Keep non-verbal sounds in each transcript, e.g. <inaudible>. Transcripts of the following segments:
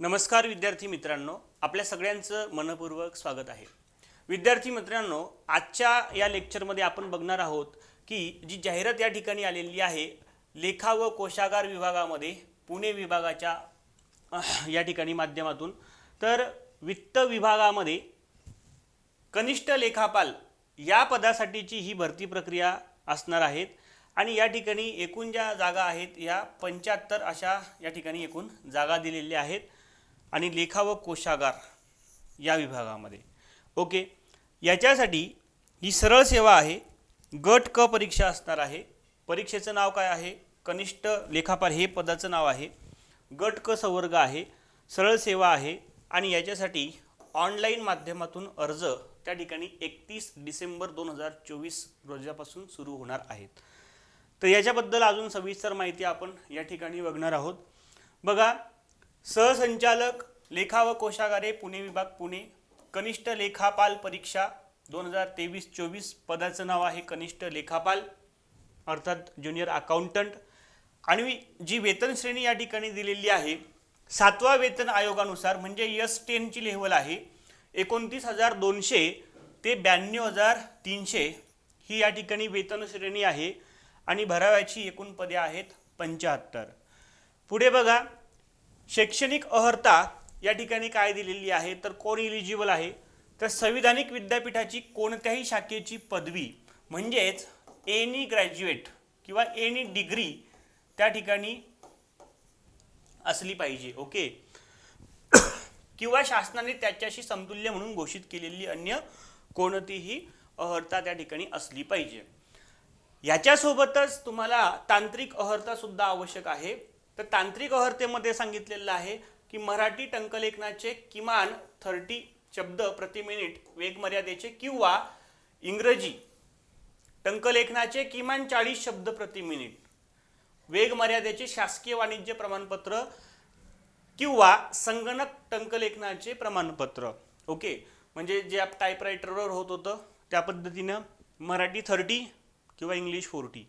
नमस्कार विद्यार्थी मित्रांनो आपल्या सगळ्यांचं मनपूर्वक स्वागत आहे. विद्यार्थी मित्रांनो आजच्या या लेक्चरमध्ये आपण बघणार आहोत की जी जाहिरात या ठिकाणी आलेली आहे लेखा व कोशागार विभागामध्ये पुणे विभागाच्या या ठिकाणी माध्यमातून. तर वित्त विभागामध्ये कनिष्ठ लेखापाल या पदासाठीची ही भरती प्रक्रिया असणार आहेत आणि या ठिकाणी एकूण ज्या जागा आहेत या पंच्याहत्तर अशा या ठिकाणी एकूण जागा दिलेल्या आहेत. आणि लेखा व कोशागार या विभागामध्ये. ओके? याच्यासाठी ही सरळ सेवा आहे. गट क परीक्षा असणार आहे. परीक्षेचं नाव काय आहे? कनिष्ठ लेखापाल हे पदाचं नाव आहे. गट क संवर्ग आहे. सरळ सेवा आहे. आणि याच्यासाठी ऑनलाईन माध्यमातून अर्ज त्या ठिकाणी एकतीस डिसेंबर दोन हजार चोवीस रोजापासून सुरू होणार आहेत. तर याच्याबद्दल अजून सविस्तर माहिती आपण या ठिकाणी बघणार आहोत. बघा सहसंचालक लेखा व कोशागारे पुणे विभाग पुणे. कनिष्ठ लेखापाल परीक्षा दोन हजार तेवीस चोवीस पदाचं नाव आहे कनिष्ठ लेखापाल अर्थात ज्युनियर अकाउंटंट. आणि जी वेतन श्रेणी या ठिकाणी दिलेली आहे सातवा वेतन आयोगानुसार म्हणजे यस टेनची लेव्हल आहे एकोणतीस हजार दोनशे ते ब्याण्णव हजार तीनशे ही या ठिकाणी वेतन श्रेणी आहे आणि भराव्याची एकूण पदे आहेत पंच्याहत्तर. पुढे बघा शैक्षणिक अहर्ता या ठिकाणी काय दिलेली आहे तर कोण इलिजिबल आहे तर संविधानिक विद्यापीठाची कोणत्याही शाखेची पदवी म्हणजेच एनी ग्रॅज्युएट किंवा एनी डिग्री त्या ठिकाणी असली पाहिजे ओके किंवा शासनाने त्याच्याशी समतुल्य म्हणून घोषित केलेली अन्य कोणतीही अहर्ता त्या ठिकाणी असली पाहिजे. याच्यासोबतच तुम्हाला तांत्रिक अहर्ता सुद्धा आवश्यक आहे. तर तांत्रिक अहर्तेमध्ये सांगितलेलं आहे की मराठी टंकलेखनाचे किमान थर्टी शब्द प्रति मिनिट वेगमर्यादेचे किंवा इंग्रजी टंकलेखनाचे किमान चाळीस शब्द प्रति मिनिट वेगमर्यादेचे शासकीय वाणिज्य प्रमाणपत्र किंवा संगणक टंकलेखनाचे प्रमाणपत्र. ओके म्हणजे जे आप टायपरायटरवर होत होतं त्या पद्धतीनं मराठी थर्टी किंवा इंग्लिश फोर्टी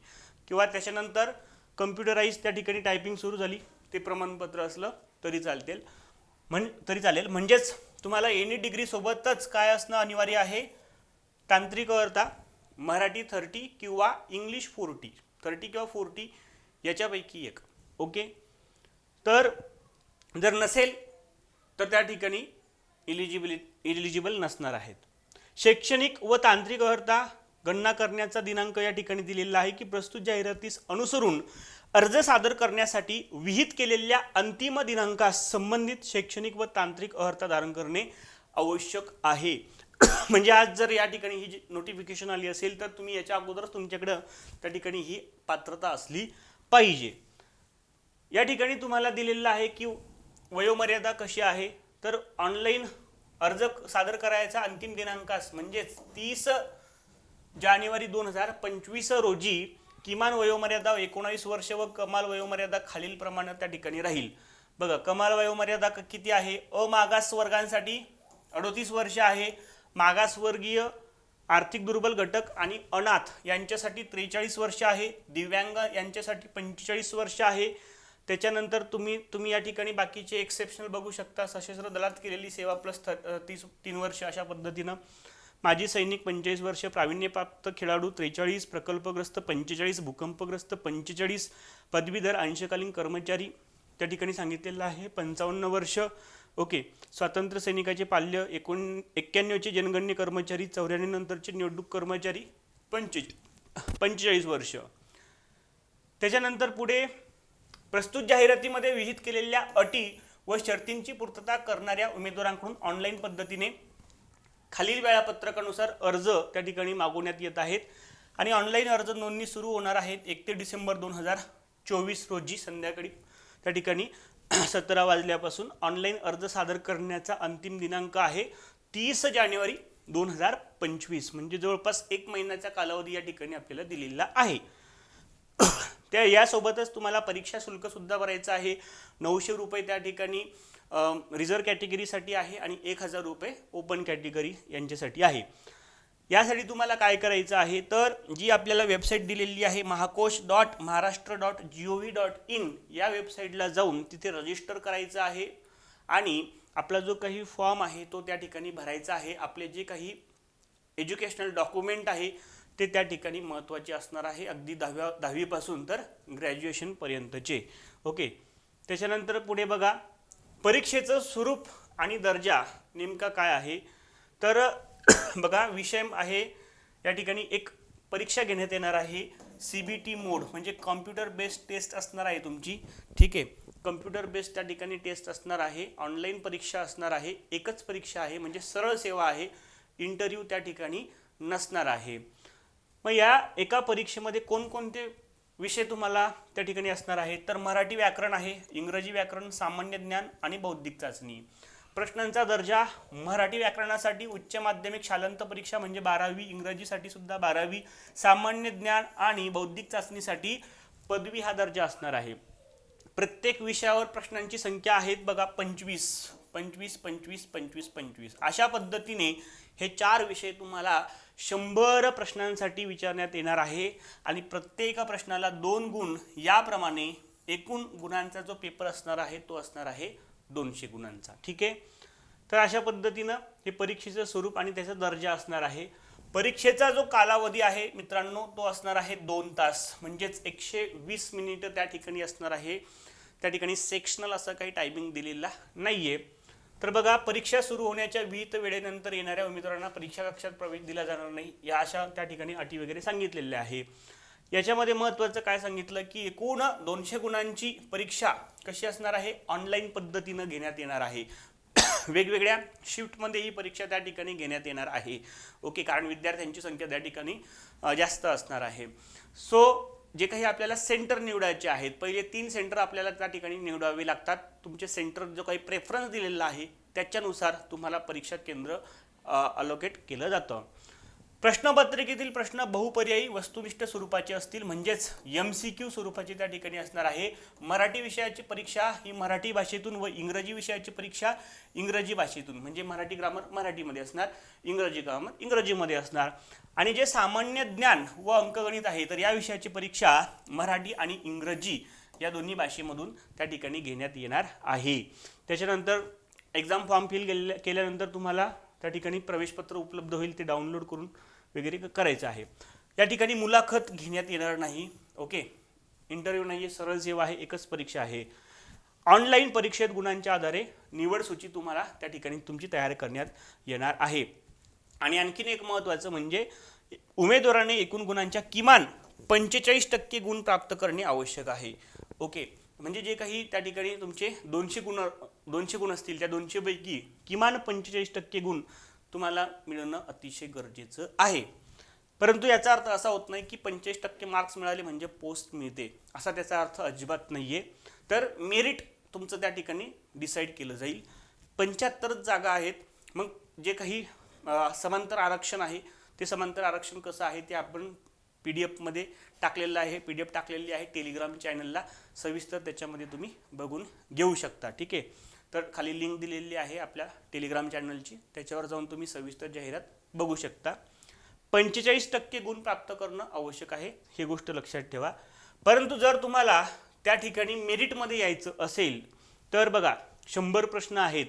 किंवा त्याच्यानंतर कम्प्युटराईज त्या ठिकाणी टायपिंग सुरू झाली. ते प्रमाणपत्र असलं तरी चालतील. म्हण तरी चालेल. म्हणजेच तुम्हाला एनी डिग्रीसोबतच काय असणं अनिवार्य आहे? तांत्रिक मराठी थर्टी किंवा इंग्लिश फोर्टी. थर्टी किंवा फोर्टी याच्यापैकी एक. ओके? तर जर नसेल तर त्या ठिकाणी इलिजिबिलि इलिजिबल नसणार आहेत. शैक्षणिक व तांत्रिक अर्हता गणना करण्याचा दिनांक या ठिकाणी दिलेला आहे की प्रस्तुत जाहिरातीस अनुसरून अर्ज सादर करण्यासाठी विहित केलेल्या अंतिम दिनांकास संबंधित शैक्षणिक व तांत्रिक अर्हता धारण करणे आवश्यक आहे. <clears throat> म्हणजे आज जर या ठिकाणी ही जी नोटिफिकेशन आली असेल तर तुम्ही याच्या अगोदरच तुमच्याकडं त्या ठिकाणी ही पात्रता असली पाहिजे. या ठिकाणी तुम्हाला दिलेलं आहे की वयोमर्यादा कशी आहे तर ऑनलाईन अर्ज सादर करायचा अंतिम दिनांकास म्हणजेच तीस जानेवारी दोन हजार पंचवीस रोजी किमान वयोमर्यादा एकोणावीस वर्ष व कमाल वयोमर्यादा खालील प्रमाणात त्या ठिकाणी राहील. बघा कमाल वयोमर्यादा किती आहे? अमागास वर्गांसाठी अडोतीस वर्ष आहे. मागासवर्गीय आर्थिक दुर्बल घटक आणि अनाथ यांच्यासाठी त्रेचाळीस वर्ष आहे. दिव्यांग यांच्यासाठी पंचेचाळीस वर्ष आहे. त्याच्यानंतर तुम्ही तुम्ही या ठिकाणी बाकीचे एक्सेप्शनल बघू शकता. सशस्त्र दलात केलेली सेवा प्लस थ तीस तीन वर्ष अशा पद्धतीनं. माजी सैनिक पंचेचाळीस वर्ष प्रावीण्यप्राप्त खेळाडू त्रेचाळीस प्रकल्पग्रस्त पंचेचाळीस भूकंपग्रस्त पंचेचाळीस पदवीधर अंशकालीन कर्मचारी त्या ठिकाणी सांगितलेलं आहे. पंचावन्न वर्ष ओके. स्वातंत्र्य सैनिकाचे पाल्य एकोण एक्क्याण्णवचे जनगणने कर्मचारी चौऱ्याण्णव नंतरचे निवडणूक कर्मचारी पंचे पंचेचाळीस वर्ष. त्याच्यानंतर पुढे प्रस्तुत जाहिरातीमध्ये विहित केलेल्या अटी व शर्तींची पूर्तता करणाऱ्या उमेदवारांकडून ऑनलाईन पद्धतीने खालील वेळापत्रकानुसार अर्ज त्या ठिकाणी मागवण्यात येत आहेत. आणि ऑनलाईन अर्ज नोंदणी सुरू होणार आहेत एक ते डिसेंबर दोन हजार चोवीस रोजी संध्याकाळी. त्या ठिकाणी <clears throat> सतरा वाजल्यापासून ऑनलाईन अर्ज सादर करण्याचा अंतिम दिनांक आहे तीस जानेवारी दोन हजार पंचवीस. म्हणजे जवळपास एक महिन्याचा कालावधी या ठिकाणी आपल्याला दिलेला आहे. <clears throat> त्या यासोबतच तुम्हाला परीक्षा शुल्कसुद्धा भरायचं आहे. नऊशे रुपये त्या ठिकाणी रिझर्व कॅटेगरीसाठी आहे आणि एक हजार रुपये ओपन कॅटेगरी यांच्यासाठी आहे. यासाठी तुम्हाला काय करायचं आहे? तर जी आपल्याला वेबसाईट दिलेली आहे Mahakosh dot Maharashtra dot G O V dot in या वेबसाईटला जाऊन तिथे रजिस्टर करायचं आहे. आणि आपला जो काही फॉर्म आहे तो त्या ठिकाणी भरायचा आहे. आपले जे काही एज्युकेशनल डॉक्युमेंट आहे ते त्या ठिकाणी महत्त्वाचे असणार आहे. अगदी दहाव्या दहावीपासून तर ग्रॅज्युएशनपर्यंतचे ओके त्याच्यानंतर पुढे बघा. परीक्षेचं स्वरूप आणि दर्जा नेमका काय आहे? तर बघा विषय आहे या ठिकाणी एक परीक्षा घेण्यात येणार आहे. सी बी टी मोड म्हणजे कॉम्प्युटर बेस्ड टेस्ट असणार आहे तुमची. ठीक आहे? कम्प्युटर बेस्ड त्या ठिकाणी टेस्ट असणार आहे. ऑनलाईन परीक्षा असणार आहे. एकच परीक्षा आहे म्हणजे सरळ सेवा आहे. इंटरव्ह्यू त्या ठिकाणी नसणार आहे. मग या एका परीक्षेमध्ये कोणकोणते विषय तुम्हाला त्या ठिकाणी असणार आहे. तर मराठी व्याकरण आहे इंग्रजी व्याकरण सामान्य ज्ञान आणि बौद्धिक चाचणी. प्रश्नांचा दर्जा मराठी व्याकरणासाठी उच्च माध्यमिक शालांत परीक्षा म्हणजे बारावी इंग्रजीसाठी सुद्धा बारावी सामान्य ज्ञान आणि बौद्धिक चाचणीसाठी पदवी हा दर्जा असणार आहे. प्रत्येक विषयावर प्रश्नांची संख्या आहेत बघा पंचवीस. पंचवीस पंचवीस पंचवीस पंचवीस. अशा पद्धतीने हे चार विषय तुम्हाला शंभर प्रश्नांसाठी विचारण्यात येणार आहे. आणि प्रत्येक प्रश्नाला दोन गुण याप्रमाणे एकूण गुणांचा जो पेपर असणार आहे तो असणार आहे दोनशे गुणांचा. ठीक आहे? तर अशा पद्धतीनं हे परीक्षेचं स्वरूप आणि त्याचा दर्जा असणार आहे. परीक्षेचा जो कालावधी आहे मित्रांनो तो असणार आहे दोन तास. म्हणजेच एकशे वीस मिनिटं त्या ठिकाणी असणार आहे. त्या ठिकाणी सेक्शनल असं काही टायमिंग दिलेला नाही आहे तर बघा परीक्षा सुरू होण्याच्या विहित वेळेनंतर येणाऱ्या उमेदवारांना परीक्षा कक्षात प्रवेश दिला जाणार नाही या अशा त्या ठिकाणी अटी वगैरे सांगितलेल्या आहे याच्यामध्ये महत्त्वाचं काय सांगितलं की एकूण दोनशे गुणांची परीक्षा कशी असणार आहे? ऑनलाईन पद्धतीनं घेण्यात येणार आहे. <coughs> वेगवेगळ्या शिफ्टमध्ये ही परीक्षा त्या ठिकाणी घेण्यात येणार आहे. ओके कारण विद्यार्थ्यांची संख्या त्या ठिकाणी जास्त असणार आहे. सो जे काही आपल्याला सेंटर निवडायचे आहेत पहिले तीन सेंटर आपल्याला त्या ठिकाणी निवडावे लागतात. तुमचे सेंटर जो काही प्रेफरन्स दिलेला आहे त्याच्यानुसार तुम्हाला परीक्षा केंद्र अलोकेट केलं जातं. प्रश्नपत्रिकेतील प्रश्न बहुपर्यायी वस्तुनिष्ठ स्वरूपाचे असतील. म्हणजेच एम सी क्यू स्वरूपाची त्या ठिकाणी असणार आहे. मराठी विषयाची परीक्षा ही मराठी भाषेतून व इंग्रजी विषयाची परीक्षा इंग्रजी भाषेतून म्हणजे मराठी ग्रामर मराठीमध्ये असणार इंग्रजी ग्रामर इंग्रजीमध्ये असणार. आणि जे सामान्य ज्ञान व अंकगणित आहे तर या विषयाची परीक्षा मराठी आणि इंग्रजी या दोन्ही भाषेमधून त्या ठिकाणी घेण्यात येणार आहे. त्याच्यानंतर एक्झाम फॉर्म फिल केल्या केल्यानंतर तुम्हाला त्या ठिकाणी प्रवेशपत्र उपलब्ध होईल ते डाउनलोड करून वगैरे क- करायचं आहे. या ठिकाणी मुलाखत घेण्यात येणार नाही. ओके? इंटरव्ह्यू नाही आहे सरळ सेवा आहे एकच परीक्षा आहे. ऑनलाईन परीक्षेत गुणांच्या आधारे निवड सूची तुम्हाला त्या ठिकाणी तुमची तयार करण्यात येणार आहे. आणि आणखीन एक महत्त्वाचं म्हणजे उमेदवाराने एकूण गुणांच्या किमान पंचेचाळीस टक्के गुण प्राप्त करणे आवश्यक आहे. ओके? म्हणजे जे काही त्या ठिकाणी तुमचे दोनशे गुण दोनशे गुण असतील त्या दोनशेपैकी किमान पंचेचाळीस टक्के गुण तुम्हाला मिळणं अतिशय गरजेचं आहे. परंतु याचा अर्थ असा होत नाही की पंचेचाळीस टक्के मार्क्स मिळाले म्हणजे पोस्ट मिळते. असा त्याचा अर्थ अजिबात नाही आहे तर मेरिट तुमचं त्या ठिकाणी डिसाईड केलं जाईल. पंच्याहत्तरच जागा आहेत. मग जे काही समांतर आरक्षण आहे ते समांतर आरक्षण कसं आहे ते आपण पी डी एफमध्ये टाकलेलं आहे. पी डी एफ टाकलेली आहे टेलिग्राम चॅनलला सविस्तर त्याच्यामध्ये तुम्ही बघून घेऊ शकता. ठीक आहे? तर खाली लिंक दिलेली आहे आपल्या टेलिग्राम चॅनलची त्याच्यावर जाऊन तुम्ही सविस्तर जाहिरात बघू शकता. पंचेचाळीस टक्के गुण प्राप्त करणं आवश्यक आहे ही गोष्ट लक्षात ठेवा. परंतु जर तुम्हाला त्या ठिकाणी मेरिटमध्ये यायचं असेल तर बघा शंभर प्रश्न आहेत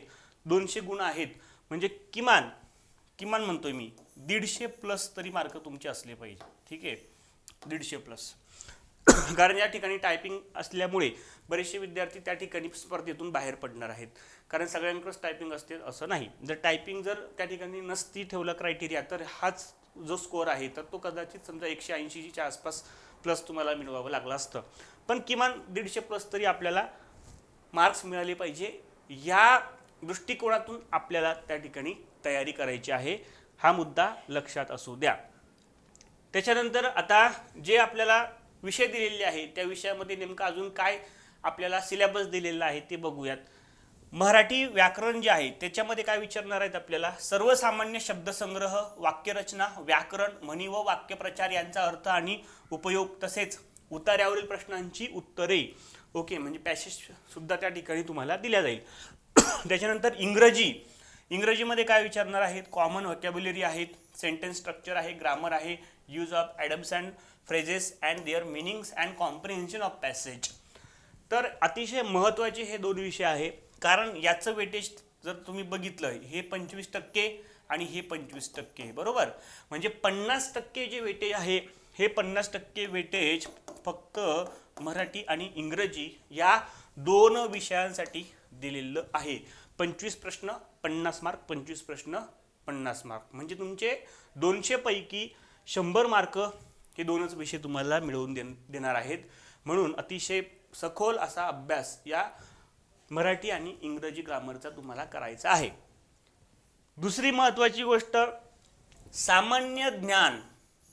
दोनशे गुण आहेत म्हणजे किमान किमान म्हणतोय मी दीडशे प्लस तरी मार्क तुमचे असले पाहिजे. ठीक आहे? दीडशे प्लस <coughs> कारण या ठिकाणी टायपिंग असल्यामुळे बरेचसे विद्यार्थी त्या ठिकाणी स्पर्धेतून बाहेर पडणार आहेत. कारण सगळ्यांकडेच टायपिंग असते असं नाही. जर टायपिंग जर त्या ठिकाणी नसती ठेवलं क्रायटेरिया तर हाच जो स्कोअर आहे तर तो कदाचित समजा एकशे ऐंशीच्या आसपास प्लस तुम्हाला मिळवावं लागलं असतं. पण किमान दीडशे प्लस तरी आपल्याला मार्क्स मिळाले पाहिजे. या दृष्टिकोनातून आपल्याला त्या ठिकाणी तयारी करायची आहे. हा मुद्दा लक्षात असू द्या. त्याच्यानंतर आता जे आपल्याला विषय दिलेले आहे त्या विषयामध्ये नेमकं अजून काय आपल्याला सिलेबस दिलेला आहे ते बघूयात. मराठी व्याकरण जे आहे त्याच्यामध्ये काय विचारणार आहेत आपल्याला? सर्वसामान्य शब्दसंग्रह वाक्यरचना व्याकरण म्हणी व वाक्यप्रचार यांचा अर्थ आणि उपयोग तसेच उतार्यावरील प्रश्नांची उत्तरे. ओके म्हणजे पॅसेज सुद्धा त्या ठिकाणी तुम्हाला दिल्या जाईल. <coughs> त्याच्यानंतर इंग्रजी. इंग्रजीमध्ये काय विचारणार आहेत? कॉमन व्हॉकॅब्युलरी आहेत. सेंटेन्स स्ट्रक्चर आहे ग्रामर आहे use of idioms and phrases and their meanings and comprehension of passage तर अतिशय महत्त्वाचे हे दोन विषय आहे. कारण याचं वेटेज जर तुम्ही बघितलं हे पंचवीस टक्के आणि हे पंचवीस टक्के बरोबर? म्हणजे पन्नास टक्के जे वेटेज आहे हे पन्नास टक्के वेटेज फक्त मराठी आणि इंग्रजी या दोन विषयांसाठी दिलेलं आहे. पंचवीस प्रश्न पन्नास मार्क पंचवीस प्रश्न पन्नास मार्क म्हणजे तुमचे दोनशेपैकी शंभर मार्क हे दोनच विषय तुम्हाला मिळवून दे देणार आहेत. म्हणून अतिशय सखोल असा अभ्यास या मराठी आणि इंग्रजी ग्रामरचा तुम्हाला करायचा आहे. दुसरी महत्त्वाची गोष्ट सामान्य ज्ञान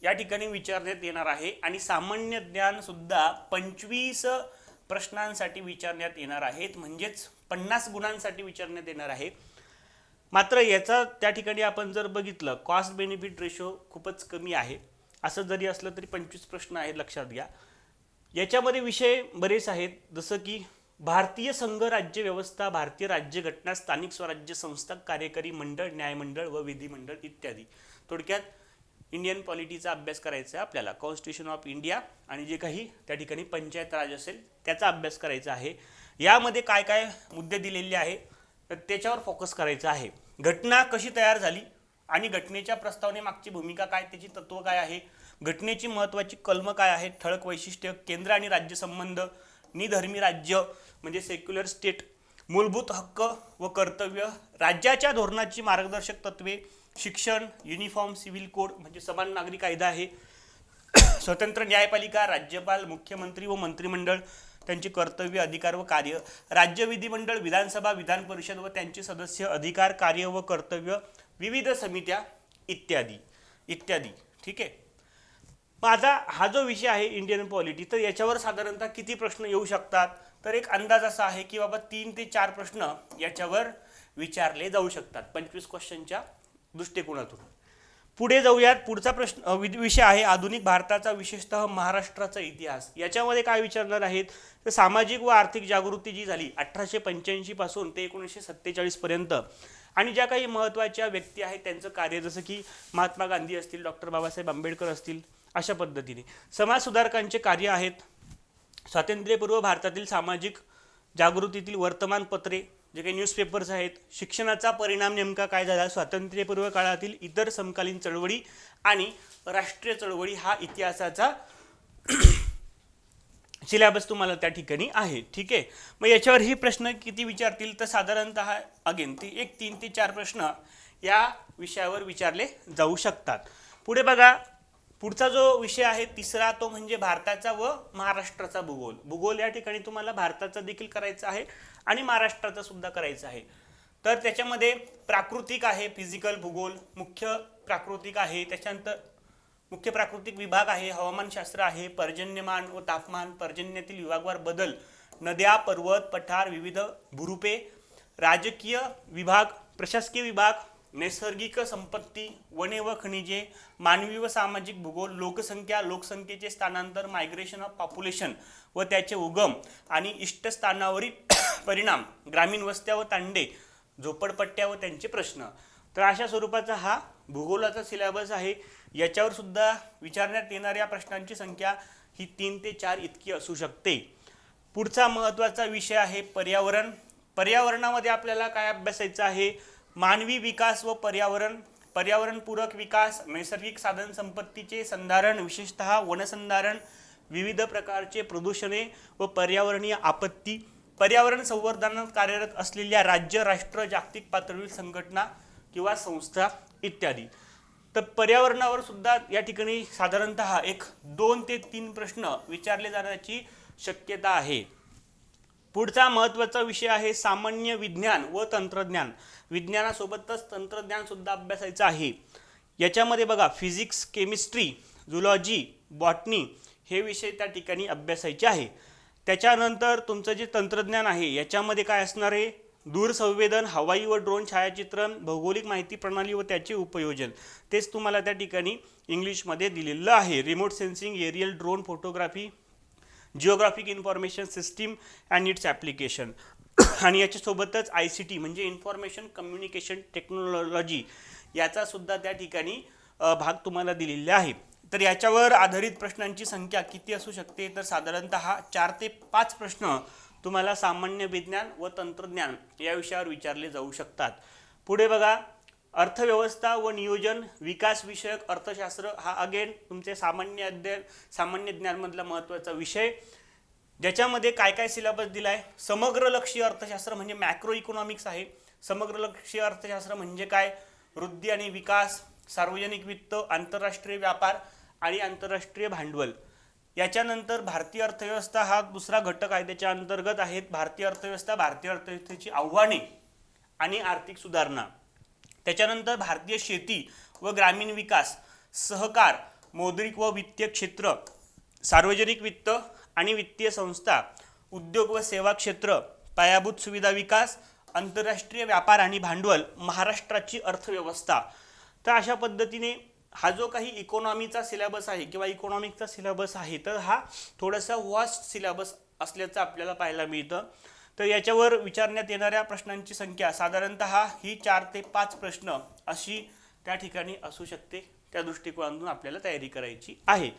या ठिकाणी विचारण्यात येणार आहे आणि सामान्य ज्ञानसुद्धा पंचवीस प्रश्नांसाठी विचारण्यात येणार आहेत. म्हणजेच पन्नास गुणांसाठी विचारण्यात येणार आहे. मात्र याचा त्या ठिकाणी आपण जर बघितलं कॉस्ट बेनिफिट रेशो खूपच कमी आहे. असं जरी असलं तरी पंचवीस प्रश्न आहे लक्षात घ्या. याच्यामध्ये विषय बरेच आहेत. जसं की भारतीय संघ राज्य व्यवस्था भारतीय राज्यघटना स्थानिक स्वराज्य संस्था कार्यकारी मंडळ न्यायमंडळ व विधिमंडळ इत्यादी. थोडक्यात इंडियन पॉलिटीचा अभ्यास करायचा आहे आपल्याला. कॉन्स्टिट्यूशन ऑफ इंडिया आणि जे काही त्या ठिकाणी पंचायत राज असेल त्याचा अभ्यास करायचा आहे. यामध्ये काय काय मुद्दे दिलेले आहे तर त्याच्यावर फोकस करायचा आहे. घटना कशी तयार झाली आणि घटनेच्या प्रस्तावनेमागची भूमिका काय त्याची तत्व काय आहे घटनेची महत्त्वाची कलमं काय आहेत ठळक वैशिष्ट्य केंद्र आणि राज्य संबंध निधर्मी राज्य म्हणजे सेक्युलर स्टेट मूलभूत हक्क व कर्तव्य राज्याच्या धोरणाची मार्गदर्शक तत्वे शिक्षण युनिफॉर्म सिव्हिल कोड म्हणजे समान नागरी कायदा आहे <clears throat> स्वतंत्र न्यायपालिका राज्यपाल मुख्यमंत्री व मंत्रिमंडळ त्यांची कर्तव्य अधिकार व कार्य राज्य विधिमंडळ विधानसभा विधान परिषद व त्यांचे सदस्य अधिकार कार्य व कर्तव्य विविध समित्या इत्यादी इत्यादी. ठीक आहे? माझा हा जो विषय आहे इंडियन पॉलिटी तर याच्यावर साधारणतः किती प्रश्न येऊ शकतात? तर एक अंदाज असा आहे की बाबा तीन ते चार प्रश्न याच्यावर विचारले जाऊ शकतात पंचवीस क्वेश्चनच्या दृष्टिकोनातून. पुढे जाऊयात. पुढचा प्रश्न विषय आहे आधुनिक भारताचा विशेषतः महाराष्ट्राचा इतिहास. याच्यामध्ये काय विचारणार आहेत? तर सामाजिक व आर्थिक जागृती जी झाली अठराशे पंच्याऐंशीपासून ते एकोणीसशे सत्तेचाळीसपर्यंत आणि ज्या काही महत्त्वाच्या व्यक्ती आहेत त्यांचं कार्य जसं की महात्मा गांधी असतील डॉक्टर बाबासाहेब आंबेडकर असतील अशा पद्धतीने. समाज सुधारकांचे कार्य आहेत. स्वातंत्र्यपूर्व भारतातील सामाजिक जागृतीतील वर्तमानपत्रे जे काही न्यूजपेपर्स आहेत शिक्षणाचा परिणाम नेमका काय झाला? स्वातंत्र्यपूर्व काळातील इतर समकालीन चळवळी आणि राष्ट्रीय चळवळी हा इतिहासाचा <clears throat> सिलेबस तुम्हाला त्या ठिकाणी आहे. ठीक आहे? मग याच्यावर ही प्रश्न किती विचारतील? तर साधारणतः अगेन ती एक तीन ते चार प्रश्न या विषयावर विचारले जाऊ शकतात. पुढे बघा पुढचा जो विषय आहे तिसरा तो म्हणजे भारताचा व महाराष्ट्राचा भूगोल. भूगोल या ठिकाणी तुम्हाला भारताचा देखील करायचा आहे आणि महाराष्ट्राचा सुद्धा करायचा आहे. तर त्याच्यामध्ये प्राकृतिक आहे फिजिकल भूगोल मुख्य प्राकृतिक आहे त्याच्यानंतर मुख्य प्राकृतिक विभाग आहे हवामानशास्त्र आहे पर्जन्यमान व तापमान पर्जन्यातील विभागवार बदल नद्या पर्वत पठार विविध भूरूपे राजकीय विभाग प्रशासकीय विभाग नैसर्गिक संपत्ती वने व खनिजे मानवी व सामाजिक भूगोल लोकसंख्या लोकसंख्येचे स्थानांतर मायग्रेशन ऑफ पॉप्युलेशन व त्याचे उगम आणि इष्टस्थानावरील <coughs> परिणाम ग्रामीण वस्त्या व तांडे झोपडपट्ट्या व त्यांचे प्रश्न. तर अशा स्वरूपाचा हा भूगोलाचा सिलेबस आहे. याच्यावर सुद्धा विचारण्यात येणाऱ्या प्रश्नांची संख्या ही तीन ते चार इतकी असू शकते. पुढचा महत्त्वाचा विषय आहे पर्यावरण. पर्यावरणामध्ये आपल्याला काय अभ्यासायचं आहे? मानवी विकास व पर्यावरण पर्यावरणपूरक विकास नैसर्गिक साधन संपत्तीचे संधारण विशेषतः वनसंधारण विविध प्रकारचे प्रदूषणे व पर्यावरणीय आपत्ती पर्यावरण संवर्धनात कार्यरत असलेल्या राज्य राष्ट्र जागतिक पातळीवरील संघटना किंवा संस्था इत्यादी. तर पर्यावरणावर सुद्धा या ठिकाणी साधारणतः एक दोन ते तीन प्रश्न विचारले जाण्याची शक्यता आहे. पुढचा महत्त्वाचा विषय आहे सामान्य विज्ञान व तंत्रज्ञान. विज्ञानासोबतच तंत्रज्ञानसुद्धा अभ्यासायचं आहे. याच्यामध्ये बघा फिजिक्स केमिस्ट्री झुलॉजी बॉटनी हे विषय त्या ठिकाणी अभ्यासायचे आहे. त्याच्यानंतर तुमचं जे तंत्रज्ञान आहे याच्यामध्ये काय असणार आहे? दूरसंवेदन हवाई व ड्रोन छायाचित्रण भौगोलिक माहिती प्रणाली व त्याचे उपयोजन. तेच तुम्हाला त्या ठिकाणी इंग्लिशमध्ये दिलेलं आहे. Remote sensing aerial drone photography geographic information system and its application. आणि याच्यासोबतच आय सी टी म्हणजे इन्फॉर्मेशन कम्युनिकेशन टेक्नॉलॉजी याचासुद्धा त्या ठिकाणी भाग तुम्हाला दिलेला आहे. तर याच्यावर आधारित प्रश्नांची संख्या किती असू शकते? तर साधारणतः चार ते पाच प्रश्न तुम्हाला सामान्य विज्ञान व तंत्रज्ञान या विषयावर विचारले जाऊ शकतात. पुढे बघा. अर्थव्यवस्था व नियोजन विकासविषयक अर्थशास्त्र हा अगेन तुमचे सामान्य अध्ययन सामान्य ज्ञानमधला महत्त्वाचा विषय. ज्याच्यामध्ये काय काय सिलेबस दिला आहे समग्र लक्षीय अर्थशास्त्र म्हणजे मॅक्रो इकॉनॉमिक्स आहे. समग्र लक्षीय अर्थशास्त्र म्हणजे काय? वृद्धी आणि विकास सार्वजनिक वित्त आंतरराष्ट्रीय व्यापार आणि आंतरराष्ट्रीय भांडवल. याच्यानंतर भारतीय अर्थव्यवस्था हा दुसरा घटक आहे त्याच्या अंतर्गत आहेत भारतीय अर्थव्यवस्था भारतीय अर्थव्यवस्थेची आव्हाने आणि आर्थिक सुधारणा. त्याच्यानंतर भारतीय शेती व ग्रामीण विकास सहकार मौद्रिक व वित्तीय क्षेत्र सार्वजनिक वित्त आणि वित्तीय संस्था उद्योग व सेवा क्षेत्र पायाभूत सुविधा विकास आंतरराष्ट्रीय व्यापार आणि भांडवल महाराष्ट्राची अर्थव्यवस्था. तर अशा पद्धतीने हा जो काही इकॉनॉमीचा सिलेबस आहे किंवा इकॉनॉमिकचा सिलेबस आहे तर हा थोडासा वास्ट सिलेबस असल्याचं आपल्याला पाहायला मिळतं. तर याच्यावर विचारण्यात येणाऱ्या प्रश्नांची संख्या साधारणत ही चार ते पाच प्रश्न अशी त्या ठिकाणी असू शकते. त्या दृष्टिकोनातून आपल्याला तयारी करायची आहे.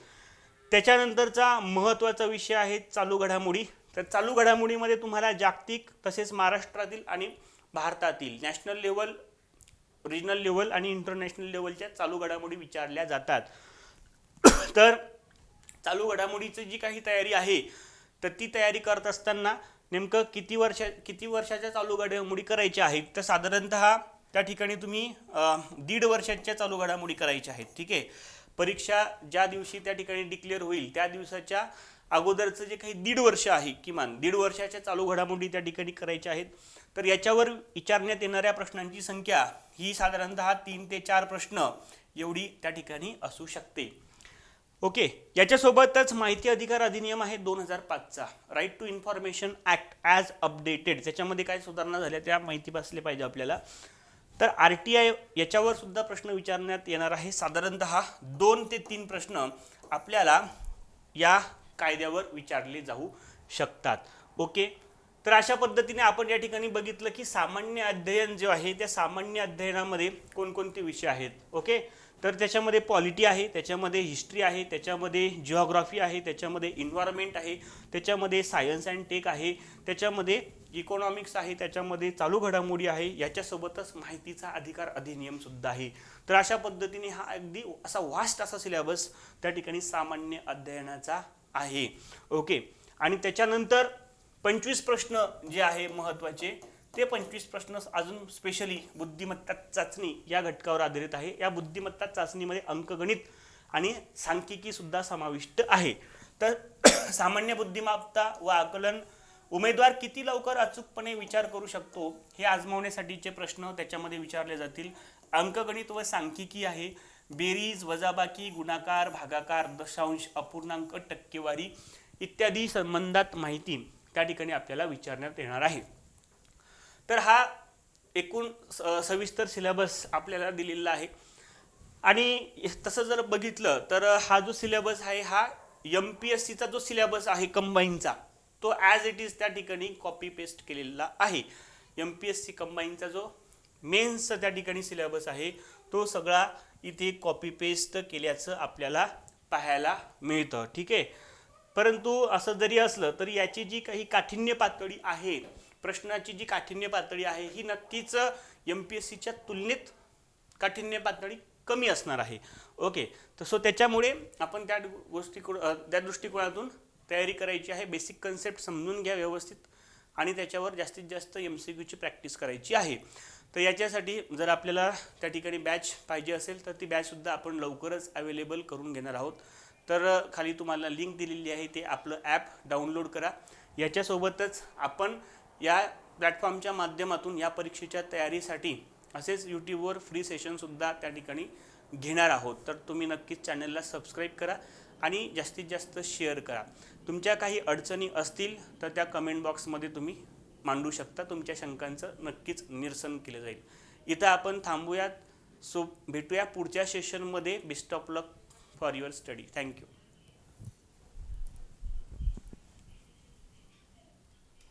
त्याच्यानंतरचा महत्त्वाचा विषय आहे चालू घडामोडी. तर चालू घडामोडीमध्ये तुम्हाला जागतिक तसेच महाराष्ट्रातील आणि भारतातील नॅशनल लेवल रिजनल लेवल आणि इंटरनॅशनल लेवलच्या चालू घडामोडी विचारल्या जातात. तर चालू घडामोडीची जी काही तयारी आहे तर ती तयारी करत असताना नेमकं किती वर्षा किती वर्षाच्या चालू घडामोडी करायच्या आहेत? तर साधारणत त्या ठिकाणी तुम्ही दीड वर्षाच्या चालू घडामोडी करायच्या आहेत ठीक आहे? परीक्षा ज्या दिवशी त्या ठिकाणी डिक्लेअर होईल त्या दिवसाच्या अगोदरचं जे काही दीड वर्ष आहे किमान दीड वर्षाच्या चालू घडामोडी त्या ठिकाणी करायच्या आहेत. तर याच्यावर विचारण्यात येणाऱ्या प्रश्नांची संख्या ही साधारणतः तीन ते चार प्रश्न एवढी त्या ठिकाणी असू शकते. ओके याच्यासोबतच माहिती अधिकार अधिनियम आहे दोन हजार पाचचा. Right to information act as updated त्याच्यामध्ये काय सुधारणा झाल्या त्या माहिती बसले पाहिजे आपल्याला. तर आर टी आय याच्यावर सुद्धा प्रश्न विचारण्यात येणार आहे. साधारणत दोन ते तीन प्रश्न आपल्याला या कायद्यावर विचारले जाऊ शकतात. ओके? तर अशा पद्धतीने आपण या ठिकाणी बघितलं की सामान्य अध्ययन जे आहे त्या सामान्य अध्ययनामध्ये कोणकोणते विषय आहेत? ओके? तर त्याच्यामध्ये पॉलिटी आहे त्याच्यामध्ये हिस्ट्री आहे त्याच्यामध्ये जिओग्राफी आहे त्याच्यामध्ये इन्व्हायरमेंट आहे त्याच्यामध्ये सायन्स अँड टेक आहे त्याच्यामध्ये इकॉनॉमिक्स आहे त्याच्यामध्ये चालू घडामोडी आहे याच्यासोबतच माहितीचा अधिकार अधिनियमसुद्धा आहे. तर अशा पद्धतीने हा अगदी असा वास्ट असा सिलेबस त्या ठिकाणी सामान्य अध्ययनाचा आहे. ओके आणि त्याच्यानंतर पंचवीस प्रश्न जे आहे महत्त्वाचे ते पंचवीस प्रश्न अजून स्पेशली बुद्धिमत्ता चाचणी या घटकावर आधारित आहे. या बुद्धिमत्ता चाचणीमध्ये अंकगणित आणि सांख्यिकीसुद्धा समाविष्ट आहे. तर <clears throat> सामान्य बुद्धिमत्ता व आकलन उमेदवार किती लवकर अचूकपणे विचार करू शकतो हे आजमावण्यासाठीचे प्रश्न त्याच्यामध्ये विचारले जातील. अंकगणित व सांख्यिकी आहे. बेरीज वजाबाकी गुणाकार भागाकार दशांश अपूर्णांक टक्केवारी इत्यादी संबंधात माहिती त्या ठिकाणी आपल्याला विचारण्यात येणार आहे. तर हा एकूण स- सविस्तर सिलेबस आपल्याला दिलेला आहे. आणि तसं जर बघितलं तर हा जो सिलेबस आहे हा एम पी एस सीचा जो सिलेबस आहे कंबाईनचा तो ॲज इट इज त्या ठिकाणी कॉपी पेस्ट केलेला आहे. एम पी एस सी कंबाईनचा जो मेन्सचा त्या ठिकाणी सिलेबस आहे तो सगळा इथे कॉपी पेस्ट केल्याचं आपल्याला पाहायला मिळतं. ठीक आहे? परंतु असं जरी असलं तरी याची जी काही काठिण्य पातळी आहे प्रश्नाची जी काठिण्य पातळी आहे ही नक्कीच एम पी एस सीच्या तुलनेत काठिण्य पातळी कमी असणार आहे. ओके तर सो त्याच्यामुळे आपण त्या गोष्टी त्या दृष्टिकोनातून तयारी करायची आहे बेसिक कन्सेप्ट समजून घ्या व्यवस्थित आणि त्याच्यावर जास्तीत जास्त एम सी क्यूची प्रॅक्टिस करायची आहे. तर याच्यासाठी जर आपल्याला त्या ठिकाणी बॅच पाहिजे असेल तर ती बॅचसुद्धा आपण लवकरच अवेलेबल करून घेणार आहोत. तर खाली तुम्हाला लिंक दिलेली आहे ते आपलं ॲप डाउनलोड करा. याच्यासोबतच आपण या प्लॅटफॉर्मच्या माध्यमातून या परीक्षेच्या तयारीसाठी असेच यूट्यूबवर फ्री सेशनसुद्धा त्या ठिकाणी घेणार आहोत. तर तुम्ही नक्कीच चॅनलला सबस्क्राईब करा आणि जास्तीत जास्त शेअर करा. तुमच्या काही अडचणी असतील तर त्या कमेंट बॉक्समध्ये तुम्ही मांडू शकता. तुमच्या शंकांचं नक्कीच निरसन केलं जाईल. इथं आपण थांबूयात. सो भेटूया पुढच्या सेशनमध्ये best of luck for your study thank you